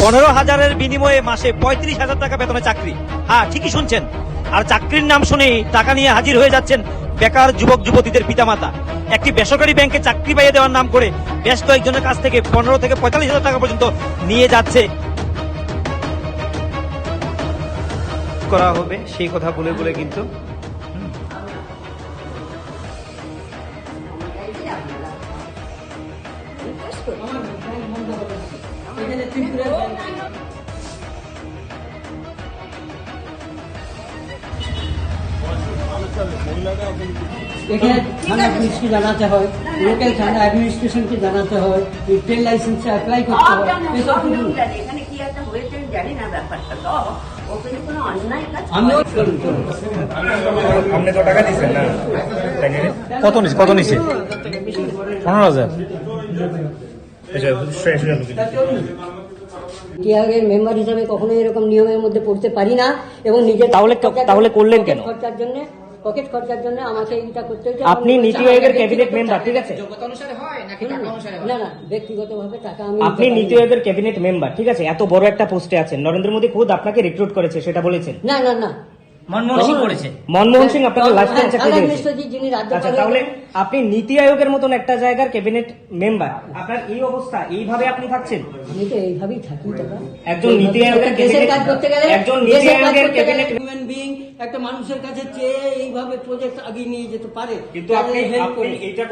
পনেরো হাজারের বিনিময়ে মাসে পঁয়ত্রিশ হাজার টাকা বেতনে চাকরি। হ্যাঁ ঠিকই শুনছেন। আর চাকরির নাম শুনেই টাকা নিয়ে হাজির হয়ে যাচ্ছেন বেকার যুবক যুবতীদের পিতামাতা। একটি বেসরকারি ব্যাংকে চাকরি পাইয়ে দেওয়ার নাম করে বেশ কয়েকজনের কাছ থেকে পনেরো থেকে পঁয়তাল্লিশ হাজার টাকা পর্যন্ত নিয়ে যাচ্ছে। করা হবে, সেই কথা বলে বলে কিন্তু। এখানে থানা পুলিশকে জানাতে হয় লোকাল থানা অ্যাডমিনিস্ট্রেশনকে জানাতে হয় ট্রেন লাইসেন্সে অ্যাপ্লাই করতে হয়। এসব কিছু এখানে কি একটা হয়েছে জানি না ব্যাপারটা তো ও কিন্তু কোনো অন্যায় কাজ আমিও করেনি। চলুন চলুন। আপনি তো টাকা দিচ্ছেন না? কত নিচ্ছে কত নিচ্ছে পনেরো হাজার। টিআরের মেম্বার হিসাবে কখনো এরকম নিয়মের মধ্যে পড়তে পারি না এবং নিজের তাহলে তাহলে করলেন কেন? খরচার জন্য পকেট খরচার জন্য আমাকে এইটা করতে হচ্ছে আপনি নীতি আয়োগের ক্যাবিনেট মেম্বার ঠিক আছে? না না ব্যক্তিগতভাবে টাকা আমি আপনি নীতি। আয়োগের ক্যাবিনেট মেম্বার ঠিক আছে? এত বড় একটা পোস্টে আছেন। নরেন্দ্র মোদী খুদ আপনাকে রিক্রুট করেছে সেটা বলেছেন। না না না। মনমোহন সিং করেছে মনমোহন সিং আপনাকে লাস্ট টাইম চাকরি দিয়েছে। আচ্ছা তাহলে আপনি নীতি আয়োগের মতন একটা জায়গার ক্যাবিনেট মেম্বার আপনার এই অবস্থা এইভাবে আপনি থাকছেন? আমি তো এইভাবেই থাকি একজন নীতি আয়োগের দেশের কাজ করতে গেলে একজন নীতি আয়োগের ক্যাবিনেট একটা মানুষের কাছে চেয়ে এইভাবে প্রজেক্ট আগিয়ে নিয়ে যেতে পারে। কিন্তু আপনি তাদের